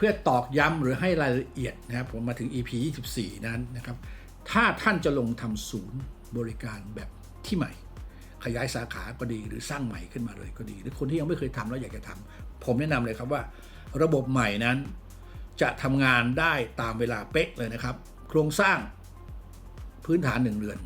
พื่อตอกย้ำหรือให้รายละเอียดนะครับผมมาถึง EP 24 นั้นนะครับ ถ้าท่านจะลงทำศูนย์บริการแบบที่ใหม่ ขยายสาขาก็ดีหรือสร้างใหม่ขึ้นมาเลยก็ดี หรือคนที่ยังไม่เคยทำแล้วอยากจะทำผมแนะนำเลยครับว่า ระบบใหม่นั้นจะทำงานได้ตามเวลาเป๊ะเลยนะครับ โครงสร้างพื้นฐานหนึ่งเดือน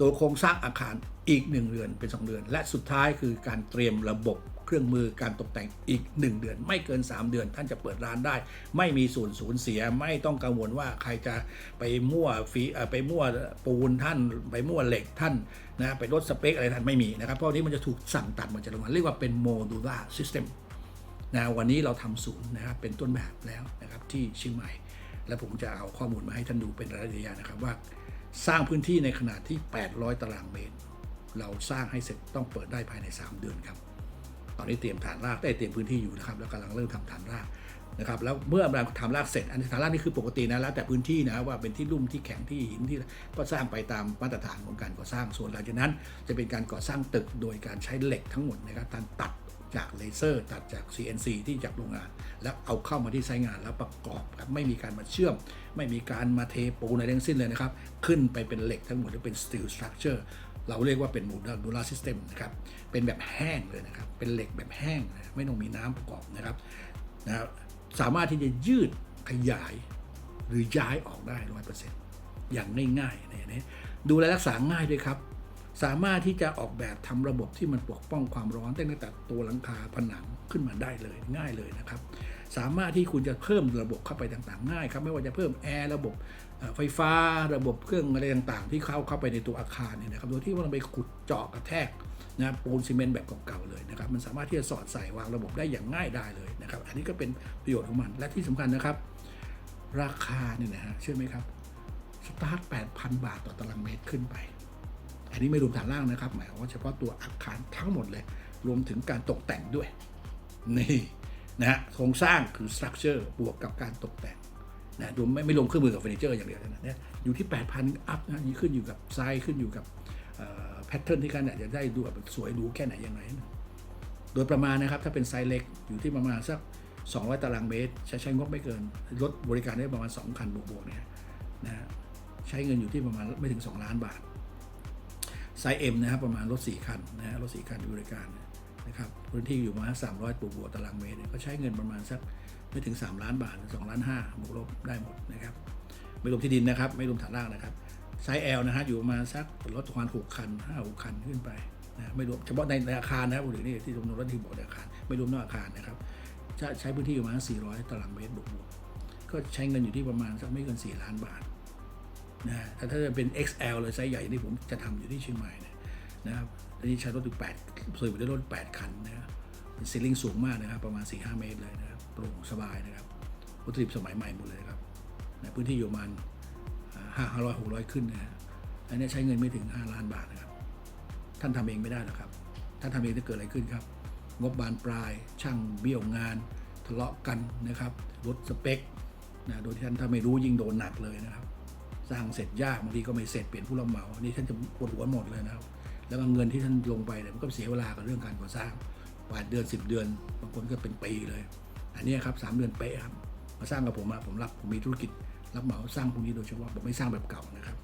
ตัวโครงสร้างอาคารอีก1เดือนเป็น2เดือน และสุดท้ายคือการเตรียมระบบ เครื่องมือการตกแต่งอีก 1 เดือน ไม่เกิน 3 เดือน ท่านจะเปิดร้านได้ ไม่มีส่วนสูญเสียไม่ต้องกังวลว่าใครจะไปมั่วฟีไปมั่วปูนท่าน ไปมั่วเหล็กท่านนะไปลดสเปคอะไรท่านไม่มีนะครับเพราะนี้มันจะถูกสั่งตัดมาจากโรงงานเรียกว่าเป็นโมดูล่าซิสเต็มนะวันนี้เราทำศูนย์นะครับเป็นต้นแบบแล้วนะครับที่เชียงใหม่ และผมจะเอาข้อมูลมาให้ท่านดูเป็นระยะๆนะครับว่า สร้างพื้นที่ในขนาดที่ 800 ตารางเมตร เราสร้างให้เสร็จต้องเปิดได้ภายใน 3 เดือนครับ ตอนนี้เตรียมฐานรากได้เตรียมพื้นที่อยู่นะครับแล้วกำลังเริ่มทำฐานรากนะครับแล้วเมื่อเราทำรากเสร็จอันนี้ฐานรากนี่คือปกตินะแล้วแต่พื้นที่นะว่าเป็นที่ลุ่มที่แข็งที่หินที่ก็สร้างไปตามมาตรฐานของการก่อสร้างส่วนหลังจากนั้น จะเป็นการก่อสร้างตึกโดยการใช้เหล็กทั้งหมดนะครับการตัด จากเลเซอร์ตัดจาก CNC ที่จากโรงงาน แล้วเอาเข้ามาที่ไซต์งานแล้วประกอบครับไม่มีการมาเชื่อม ไม่มีการมาเทปูนอะไรทั้งสิ้นเลยนะครับ ขึ้นไปเป็นเหล็กทั้งหมดหรือเป็น steel structure เราเรียกว่าเป็น modular system นะครับเป็นแบบแห้งเลยนะครับ เป็นเหล็กแบบแห้งนะไม่ต้องมีน้ำประกอบนะครับนะสามารถที่จะยืดขยายหรือย้ายออกได้ร้อยเปอร์เซ็นต์อย่างง่ายๆในนี้ดูแลรักษาง่ายด้วยครับ สามารถที่จะออกแบบทำระบบที่มันปกป้องความร้อนตั้งแต่ตัวหลังคาผนังขึ้นมาได้เลยง่ายเลยนะครับ สามารถที่คุณจะเพิ่มระบบเข้าไปต่างๆ ง่ายครับไม่ว่าจะเพิ่มแอร์ระบบไฟฟ้าระบบเครื่องอะไรต่างๆ ที่เข้าเข้าไปในตัวอาคารเนี่ยนะครับโดยที่ว่าเราไปขุดเจาะกระแทกนะปูนซีเมนต์แบบเก่าๆเลยนะครับมันสามารถที่จะสอดใส่วางระบบได้อย่างง่ายได้เลยนะครับอันนี้ก็เป็นประโยชน์ของมันและที่สำคัญนะครับ ราคาเนี่ยนะฮะเชื่อไหมครับสตาร์ท8,000 บาทต่อตารางเมตรขึ้นไป นนี้ไม่รวมฐานล่างนะครับ หมายความว่าเฉพาะตัวอาคารทั้งหมดเลย รวมถึงการตกแต่งด้วย นี่นะฮะโครงสร้างคือ structure บวกกับการตกแต่งนะรวมไม่ไม่รวมเครื่องมือกับเฟอร์นิเจอร์อย่างเดียวนะเนี่ยอยู่ที่ 8,000 อัพนะนี่ขึ้นอยู่กับไซส์ขึ้นอยู่กับแพทเทิร์นที่การอยากจะได้ดูแบบสวยดูแค่ไหนยังไงนะโดยประมาณนะครับถ้าเป็นไซส์เล็กอยู่ที่ประมาณสัก 200 ตารางเมตร ใช้ใช้งบไม่เกินรถบริการได้ประมาณ 2 คันบวกๆเนี่ยนะฮะใช้เงินอยู่ที่ประมาณไม่ถึง 2 ล้านบาท ไซส์ M นะครับประมาณรถ4คันนะฮะรถ4คันบริการนะครับพื้นที่อยู่ประมาณ300ตัวบวกตารางเมตรเนี่ยก็ใช้เงินประมาณสักไม่ถึง 3 ล้านบาท2ล้าน5บวกลบได้หมดนะครับไม่รวมที่ดินนะครับ ไม่รวมฐานล่างนะครับไซส์ L นะฮะอยู่ประมาณสักรถประมาณ6คัน5 6คันขึ้นไปนะไม่รวมเฉพาะในในอาคารนะครับหรือนี่ที่จำนวนรถที่บอกในอาคาร ไม่รวมนอกอาคารนะครับจะใช้พื้นที่อยู่ประมาณ400ตารางเมตรบวกๆก็ใช้เงินอยู่ที่ประมาณสักไม่เกิน 4 ล้านบาท นะแต่ถ้าจะเป็น XL เลยไซส์ใหญ่ที่ผมจะทำอยู่ที่เชียงใหม่เนี่ยนะครับอันนี้ใช้รถถึง8ส่วนได้รถ 8 คันนะครับเป็นซีลิงสูงมากนะครับ ประมาณ 4-5 เมตรเลยนะครับโปร่งสบายนะครับวัตถุดิบสมัยใหม่หมดเลยครับนะพื้นที่อยู่ประมาณห้าห้าร้อยหกร้อยขึ้นนะฮะอันนี้ใช้เงินไม่ถึง 5 ล้านบาทนะครับ ท่านทำเองไม่ได้หรอกครับถ้านทำเองจะเกิดอะไรขึ้นครับ งบบานปลาย ช่างเบี้ยวงาน ทะเลาะกันนะครับ ลดสเปคนะ โดยที่ท่านถ้าไม่รู้ยิ่งโดนหนักเลยนะครับ สร้างเสร็จยากบางทีก็ไม่เสร็จเปลี่ยนผู้รับเหมาอันนี้ท่านจะปวดหัวหมดเลยนะครับ แล้วก็เงินที่ท่านลงไปเนี่ยมันก็เสียเวลากับเรื่องการก่อสร้างแปดเดือนสิบเดือนบางคนก็เป็นปีเลย อันนี้ครับสามเดือนเป๊ะครับมาสร้างกับผมมาผมรับผมมีธุรกิจ รับเหมาสร้างพวกนี้โดยเฉพาะผมไม่สร้างแบบเก่านะครับ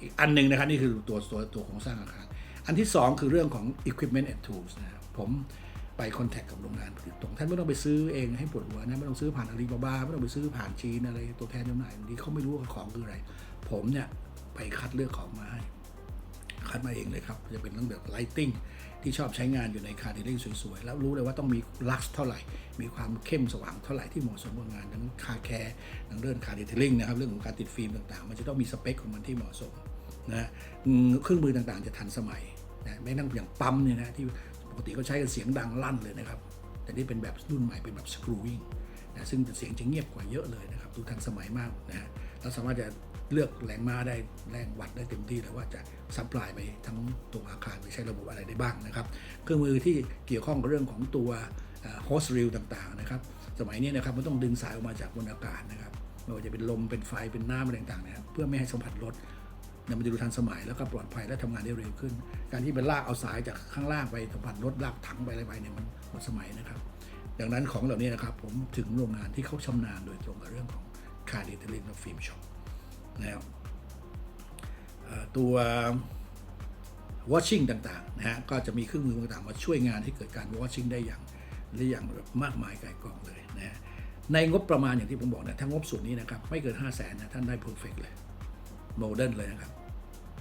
อีกอันหนึ่งนะครับนี่คือตัวตัวตัวของสร้างอาคารอันที่สองคือเรื่องของ equipment and tools นะครับผม ไปคอนแทคกับโรงงานผลิตตรงท่านไม่ต้องไปซื้อเองให้ปวดหัวนะไม่ต้องซื้อผ่านอาลีบาบาไม่ต้องไปซื้อผ่านจีนอะไรตัวแทนจำหน่ายบางทีเขาไม่รู้ว่าของคืออะไร ผมเนี่ยไปคัดเลือกของมาให้คัดมาเองเลยครับ จะเป็นเรื่องแบบ lighting ที่ชอบใช้งานอยู่ในคาร์ดิเล่สวยๆ แล้วรู้เลยว่าต้องมีลักซ์เท่าไหร่ มีความเข้มสว่างเท่าไหร่ที่เหมาะสมกับงานทั้งคาแคร์ทั้งเรื่องคาร์ดิเทลลิ่งนะครับ เรื่องของการติดฟิล์มต่างๆ มันจะต้องมีสเปคของมันที่เหมาะสมนะเครื่องมือต่างๆจะทันสมัยนะไม่นั่งอย่างปั๊มเนี่ยนะที่ ปกติก็ใช้กันเสียงดังลั่นเลยนะครับ แต่นี่เป็นแบบรุ่นใหม่เป็นแบบสครูวิ่งนะซึ่งเสียงจะเงียบกว่าเยอะเลยนะครับดูทันสมัยมากนะฮะแล้วสามารถจะเลือกแรงม้าได้แรงวัดได้เต็มที่เลยว่าจะซัพพลายไปทั้งตัวอาคารไปใช้ระบบอะไรได้บ้างนะครับ เครื่องมือที่เกี่ยวข้องกับเรื่องของตัวโฮสต์ริลต่างๆนะครับ สมัยนี้นะครับมันต้องดึงสายออกมาจากบนอากาศนะครับไม่ว่าจะเป็นลมเป็นไฟเป็นน้ำอะไรต่างๆนะครับเพื่อไม่ให้สัมผัสรถ เนี่ยมันจะดูทันสมัยแล้วก็ปลอดภัยและทำงานได้เร็วขึ้น การที่ไปลากเอาสายจากข้างล่างไปสัมผัสรถลากถังไปอะไรไปเนี่ยมันหมดสมัยนะครับดังนั้นของเหล่านี้นะครับผมถึงโรงงานที่เขาชำนาญโดยตรงกับเรื่องของคาร์ดิเทลินและฟิล์มช็อปนะครับตัว watching ต่างๆนะฮะก็จะมีเครื่องมือต่างๆ มาช่วยงานให้เกิดการ watching ได้อย่างได้อย่างแบบมากมายไกลกองเลยนะในงบประมาณอย่างที่ผมบอกนะถ้างบส่วนนี้นะครับ ไม่เกิน 5 0 0แสนนะท่านได้ perfect เลย โมเดิร์นเลยนะครับ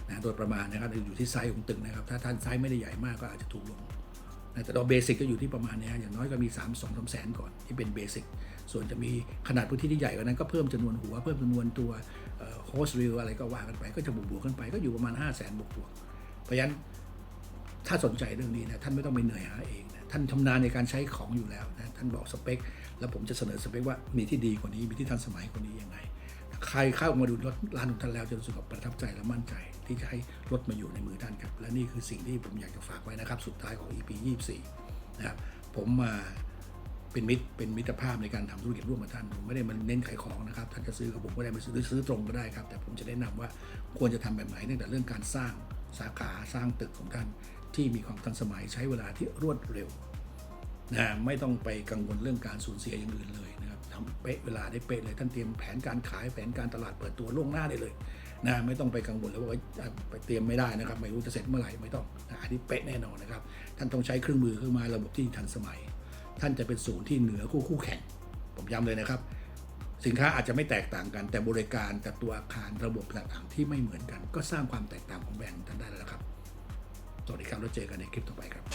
นะโดยประมาณนะครับอยู่ที่ไซส์ของตึกนะครับ ถ้าท่านไซส์ไม่ได้ใหญ่มากก็อาจจะถูกลงนะแต่ตัวเบสิกก็อยู่ที่ประมาณเนี้ยอย่างน้อยก็มี 3 2 3แสนก่อนที่เป็นเบสิกส่วนจะมีขนาดพื้นที่ที่ใหญ่กว่านั้นก็เพิ่มจำนวนหัวเพิ่มจำนวนตัวโฮสต์ริลอะไรก็ว่ากันไป ก็จะบวกบวกๆกันไปก็อยู่ประมาณ 5 0 0แสนบวกบวกๆเพราะฉะนั้นถ้าสนใจเรื่องนี้นะท่านไม่ต้องไปเหนื่อยหาเองนะท่านชำนาญในการใช้ของอยู่แล้วนะท่านบอกสเปค แล้วผมจะเสนอสเปคว่ามีที่ดีกว่านี้มีที่ทันสมัยกว่านี้ยังไง ใครเข้ามาดูรถร้านของท่านแล้วจะรู้สึกประทับใจและมั่นใจ ที่จะให้รถมาอยู่ในมือท่านครับ และนี่คือสิ่งที่ผมอยากจะฝากไว้นะครับ สุดท้ายของ EP 24 นะครับ ผมมาเป็นมิตรเป็นมิตรภาพในการทำธุรกิจร่วมกับท่านผมไม่ได้มาเน้นขายของนะครับท่านจะซื้อกับผมก็ได้ไปซื้อหรือซื้อตรงก็ได้ครับ แต่ผมจะแนะนำว่าควรจะทำแบบไหนตั้งแต่เรื่องการสร้างสาขาสร้างตึกของท่านที่มีความทันสมัยใช้เวลาที่รวดเร็วนะไม่ต้องไปกังวลเรื่องการสูญเสียอย่างอื่นเลยนะครับ ทำเป๊ะเวลาได้เป๊ะเลยท่านเตรียมแผนการขายแผนการตลาดเปิดตัวล่วงหน้าได้เลยนะไม่ต้องไปกังวลเลยว่าไปเตรียมไม่ได้นะครับ ไม่รู้จะเสร็จเมื่อไหร่ไม่ต้องนะอันนี้เป๊ะแน่นอนนะครับ ท่านต้องใช้เครื่องมือเครื่องไม้ระบบที่ทันสมัย ท่านจะเป็นศูนย์ที่เหนือคู่คู่แข่ง ผมย้ำเลยนะครับ สินค้าอาจจะไม่แตกต่างกัน แต่บริการแต่ตัวอาคารระบบต่างๆที่ไม่เหมือนกัน ก็สร้างความแตกต่างของแบรนด์ท่านได้แล้วครับสวัสดีครับแล้วเจอกันในคลิปต่อไปครับ